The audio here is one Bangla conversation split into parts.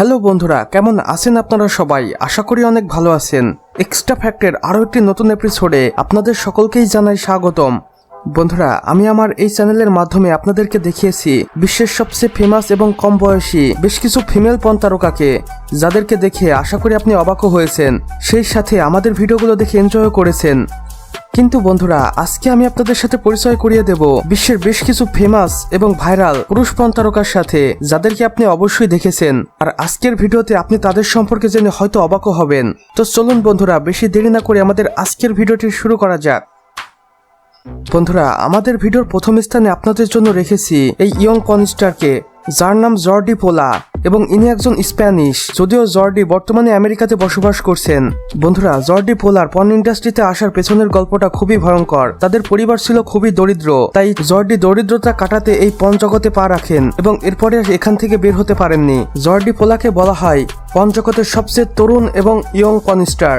হ্যালো বন্ধুরা, কেমন আছেন আপনারা সবাই? আশা করি অনেক ভালো আছেন। এক্সট্রা ফ্যাক্টের আরও একটি নতুন এপিসোডে আপনাদের সকলকেই জানাই স্বাগতম। বন্ধুরা, আমি আমার এই চ্যানেলের মাধ্যমে আপনাদেরকে দেখিয়েছি বিশ্বের সবচেয়ে ফেমাস এবং কম বয়সী, বেশ কিছু ফিমেল পন তারকাকে যাদেরকে দেখে আশা করি আপনি অবাকও হয়েছেন। সেই সাথে আমাদের ভিডিওগুলো দেখে এনজয়ও করেছেন। কিন্তু বন্ধুরা, আজকে আমি আপনাদের সাথে পরিচয় করিয়ে দেব বিশ্বের বেশ কিছু ফেমাস এবং ভাইরাল পুরুষ পণ তারকার সাথে, যাদেরকে আপনি অবশ্যই দেখেছেন। আর আজকের ভিডিওতে আপনি তাদের সম্পর্কে জেনে হয়তো অবাকও হবেন। তো চলুন বন্ধুরা, বেশি দেরি না করে আমাদের আজকের ভিডিওটি শুরু করা যাক। বন্ধুরা, আমাদের ভিডিওর প্রথম স্থানে আপনাদের জন্য রেখেছি এই ইয়ং কনস্টারকে যার নাম জর্ডি পোলা এবং ইনি একজন স্প্যানিশ। যদিও জর্ডি বর্তমানে আমেরিকাতে বসবাস করছেন। বন্ধুরা, জর্ডি পোলার পর্ন ইন্ডাস্ট্রিতে আসার পেছনের গল্পটা খুবই ভয়ঙ্কর। তাদের পরিবার ছিল খুবই দরিদ্র, তাই জর্ডি দরিদ্রতা কাটাতে এই পণ জগতে পা রাখেন এবং এরপরে এখান থেকে বের হতে পারেননি। জর্ডি পোলাকে বলা হয় পণ জগতের সবচেয়ে তরুণ এবং ইয়ং পনস্টার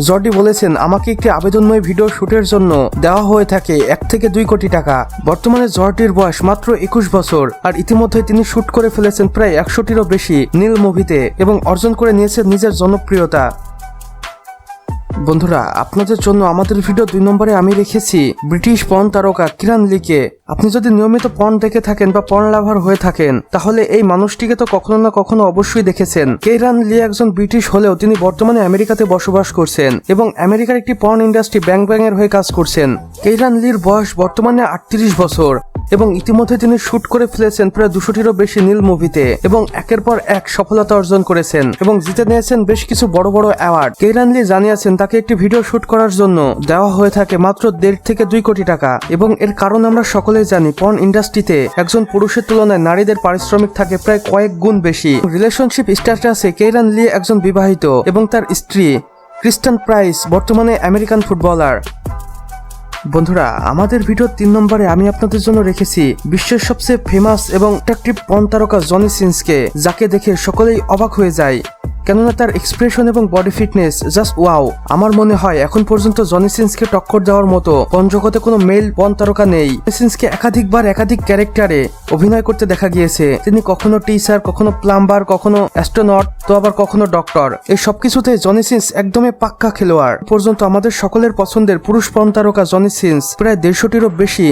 জর্ডি বলেছেন, আমাকে একটি আবেদনময় ভিডিও শুটের জন্য দেওয়া হয়ে থাকে এক থেকে দুই কোটি টাকা। বর্তমানে জর্ডির বয়স মাত্র একুশ বছর, আর ইতিমধ্যে তিনি শুট করে ফেলেছেন প্রায় একশোটিরও বেশি নীল মুভিতে এবং অর্জন করে নিয়েছেন নিজের জনপ্রিয়তা। বন্ধুরা, আপনাদের জন্য আমাদের ভিডিও দুই নম্বরে আমি রেখেছি ব্রিটিশ পর্ন তারকা কিরান লিকে। আপনি যদি নিয়মিত পর্ন দেখে থাকেন বা পর্ন লাভার হয়ে থাকেন, তাহলে এই মানুষটিকে তো কখনো না কখনো অবশ্যই দেখেছেন। কেরান লি একজন ব্রিটিশ হলেও তিনি বর্তমানে আমেরিকাতে বসবাস করছেন এবং আমেরিকার একটি পর্ন ইন্ডাস্ট্রি ব্যাং ব্যাং এর হয়ে কাজ করছেন। কেরান লির বয়স বর্তমানে আটত্রিশ বছর। এবং ইতিমধ্যে তিনি শুট করে ফেলেছেন প্রায় দুশোটিরও বেশি নীল মুভিতে এবং একের পর এক সফলতা অর্জন করেছেন এবং জিতে নিয়েছেন বেশ কিছু বড় বড় অ্যাওয়ার্ড। কেরানলি জানিয়েছেন, তাকে একটি ভিডিও শুট করার জন্য দেওয়া হয়ে থাকে মাত্র দেড় থেকে দুই কোটি টাকা এবং এর কারণ আমরা সকলেই জানি, পর্ন ইন্ডাস্ট্রিতে একজন পুরুষের তুলনায় নারীদের পারিশ্রমিক থাকে প্রায় কয়েক গুণ বেশি। রিলেশনশিপ স্ট্যাটাসে কেরান লি একজন বিবাহিত এবং তার স্ত্রী ক্রিস্টান প্রাইস, বর্তমানে আমেরিকান ফুটবলার। বন্ধুরা, আমাদের ভিডিও তিন নম্বরে আমি আপনাদের জন্য রেখেছি বিশ্বের সবচেয়ে ফেমাস এবং অ্যাট্রাকটিভ পন তারকা জনি সিন্সকে, যাকে দেখে সকলেই অবাক হয়ে যায়। কেননা তার এক্সপ্রেশন এবং বডি ফিটনেস জাস্ট ওয়াও আমার মনে হয় এখন পর্যন্ত জনি সিন্সকে টক্কর দেওয়ার মতো পঞ্চগতে কোনো মেল পন তারকা নেই। সিন্সকে একাধিকবার একাধিক ক্যারেক্টারে অভিনয় করতে দেখা গিয়েছে। তিনি কখনো টিচার কখনো প্লাম্বার কখনো অ্যাস্ট্রোনট তো আবার কখনো ডক্টর এই সবকিছুতে জনি সিন্স একদমই পাক্কা খেলোয়াড়। পর্যন্ত আমাদের সকলের পছন্দের পুরুষ পন তারকা জনি সিন্স প্রায় দেড়শোটিরও বেশি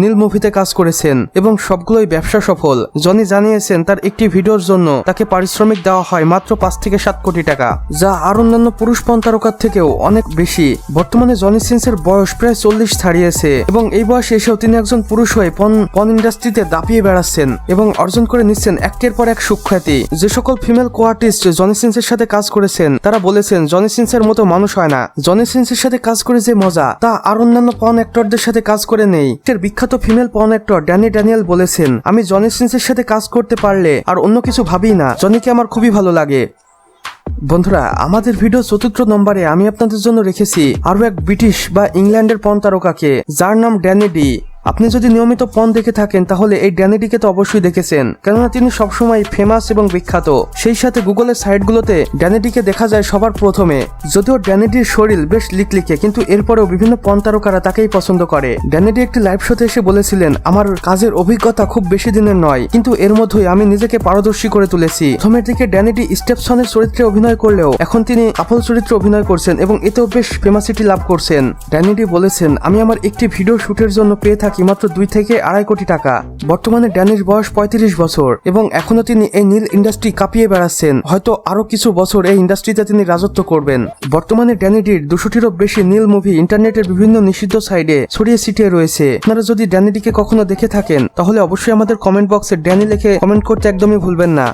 নীল মুভিতে কাজ করেছেন এবং সবগুলোই ব্যবসা সফল। জনি জানিয়েছেন, তার একটি ভিডিওর জন্য তাকে পারিশ্রমিক দেওয়া হয় মাত্র পাঁচ থেকে সাত কোটি টাকা, যা আর অন্যান্য পুরুষ পণ তারকার থেকেও অনেক বেশি। বর্তমানে জনি সিন্সের বয়স প্রায় চল্লিশ ছাড়িয়েছে এবং এই বয়সে এসেও তিনি একজন পুরুষ হয়ে পন পন ইন্ডাস্ট্রিতে দাপিয়ে বেড়াচ্ছেন এবং অর্জন করে নিচ্ছেন একের পর এক সুখ্যাতি যে সকল ফিমেল কো আর্টিস্ট জনি সিন্সের সাথে কাজ করেছেন, তারা বলেছেন, জনি সিন্সের মতো মানুষ হয় না। জনি সিন্সের সাথে কাজ করে যে মজা, তা আর অন্যান্য পন অ্যাক্টরদের সাথে কাজ করে নেই। এর বিখ্যাত ফিমেল পন অ্যাক্টর ড্যানি ড্যানিয়েল বলেছেন, আমি জনি সিন্সের সাথে কাজ করতে পারলে আর অন্য কিছু ভাবি না। জনিকে আমার খুবই ভালো লাগে। বন্ধুরা, আমাদের ভিডিও চতুর্থ নম্বরে আমি আপনাদের জন্য রেখেছি আরও এক ব্রিটিশ বা ইংল্যান্ডের পন তারকাকে, যার নাম ড্যানি ডি। আপনি যদি নিয়মিত পণ দেখে থাকেন, তাহলে এই ড্যানিডিকে তো অবশ্যই দেখেছেন। কেননা তিনি সবসময় ফেমাস এবং বিখ্যাত। সেই সাথে গুগলের সাইটগুলোতে ড্যানিডিকে দেখা যায় সবার প্রথমে। যদিও ড্যানিডির শরীর বেশ লিকলিকে, কিন্তু এরপরেও বিভিন্ন পণ তারকারা তাকেই পছন্দ করে। ড্যানিডি একটি লাইভ শোতে এসে বলেছিলেন, আমার কাজের অভিজ্ঞতা খুব বেশি দিনের নয়, কিন্তু এর মধ্যেই আমি নিজেকে পারদর্শী করে তুলেছি। প্রথমের দিকে ড্যানিডি স্টেপসনের চরিত্রে অভিনয় করলেও এখন তিনি আপল চরিত্রে অভিনয় করছেন এবং এতেও বেশ ফেমাসিটি লাভ করছেন। ড্যানিডি বলেছেন, আমি আমার একটি ভিডিও শুটের জন্য পেয়ে থাকি। থাকি মাত্র দুই থেকে আড়াই কোটি টাকা। বর্তমানে ড্যানির বয়স পঁয়ত্রিশ বছর এবং এখনও তিনি এই নীল ইন্ডাস্ট্রি কাঁপিয়ে বেড়াচ্ছেন। হয়তো আরও কিছু বছর এই ইন্ডাস্ট্রিতে তিনি রাজত্ব করবেন। বর্তমানে ড্যানিডির দুশোটিরও বেশি নীল মুভি ইন্টারনেটের বিভিন্ন নিষিদ্ধ সাইডে ছড়িয়ে ছিটিয়ে রয়েছে। আপনারা যদি ড্যানিডিকে কখনো দেখে থাকেন, তাহলে অবশ্যই আমাদের কমেন্ট বক্সে ড্যানি লিখে কমেন্ট করতে একদমই ভুলবেন না।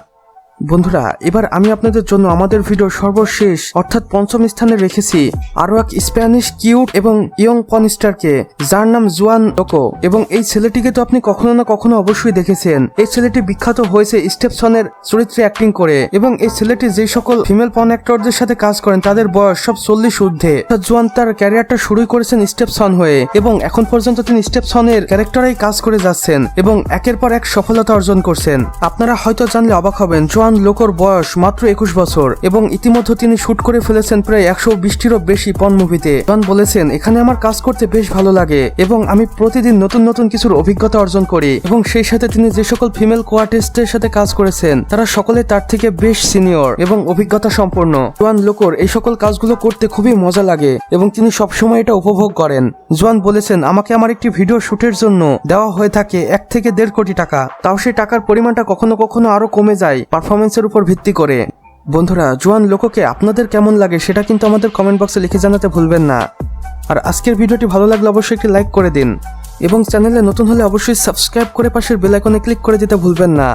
বন্ধুরা, এবার আমি আপনাদের জন্য আমাদের ভিডিও সর্বশেষ, অর্থাৎ পঞ্চম স্থানে রেখেছি আরও এক স্প্যানিশ কিউট এবং ইয়ং পনস্টারকে, যার নাম জুয়ান ডোকো। এবং এই ছেলেটিকে তো আপনি কখনো না কখনো অবশ্যই দেখেছেন। এই ছেলেটি বিখ্যাত হয়েছে স্টেপসনের চরিত্রে অ্যাক্টিং করে। এবং এই ছেলেটি যে সকল ফিমেল পন অ্যাক্টরদের সাথে কাজ করেন, তাদের বয়স সব চল্লিশ ঊর্ধ্বে। জুয়ান তার ক্যারিয়ারটা শুরুই করেছেন স্টেপসন হয়ে। এবং এখন পর্যন্ত তিনি স্টেপসনের ক্যারেক্টারেই কাজ করে যাচ্ছেন এবং একের পর এক সফলতা অর্জন করছেন। আপনারা হয়তো জানলে অবাক হবেন, জোয়ান জোয়ান লোকর বয়স মাত্র একুশ বছর, এবং ইতিমধ্যে তিনি শুট করে ফেলেছেন প্রায় একশো বিশটিরও বেশি পন মুভিতে জোয়ান বলেছেন, এখানে আমার কাজ করতে বেশ ভালো লাগে, এবং আমি প্রতিদিন নতুন নতুন কিছুর অভিজ্ঞতা অর্জন করি, এবং সেই সাথে তিনি যে সকল ফিমেল কোয়ার্টিস্টের সাথে কাজ করেছেন, তারা সকলে তার থেকে বেশ সিনিয়র এবং অভিজ্ঞতা সম্পন্ন। জোয়ান লোকর এই সকল কাজগুলো করতে খুবই মজা লাগে, এবং তিনি সবসময় এটা উপভোগ করেন। জোয়ান বলেছেন, আমাকে আমার একটি ভিডিও শুটের জন্য দেওয়া হয়ে থাকে এক থেকে দেড় কোটি টাকা, তাও সেই টাকার পরিমাণটা কখনো কখনো আরও কমে যায়। পারফরমেন্সের উপর ভিত্তি করে। বন্ধুরা, জোয়ান লোককে আপনাদের কেমন লাগে সেটা কিন্তু আমাদের কমেন্ট বক্সে লিখে জানাতে ভুলবেন না। আর আজকের ভিডিওটি ভালো লাগলে অবশ্যই একটি লাইক করে দিন। এবং চ্যানেলে নতুন হলে অবশ্যই সাবস্ক্রাইব করে পাশের বেলাইকনে ক্লিক করে দিতে ভুলবেন না।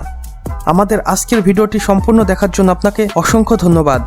আমাদের আজকের ভিডিওটি সম্পূর্ণ দেখার জন্য আপনাকে অসংখ্য ধন্যবাদ।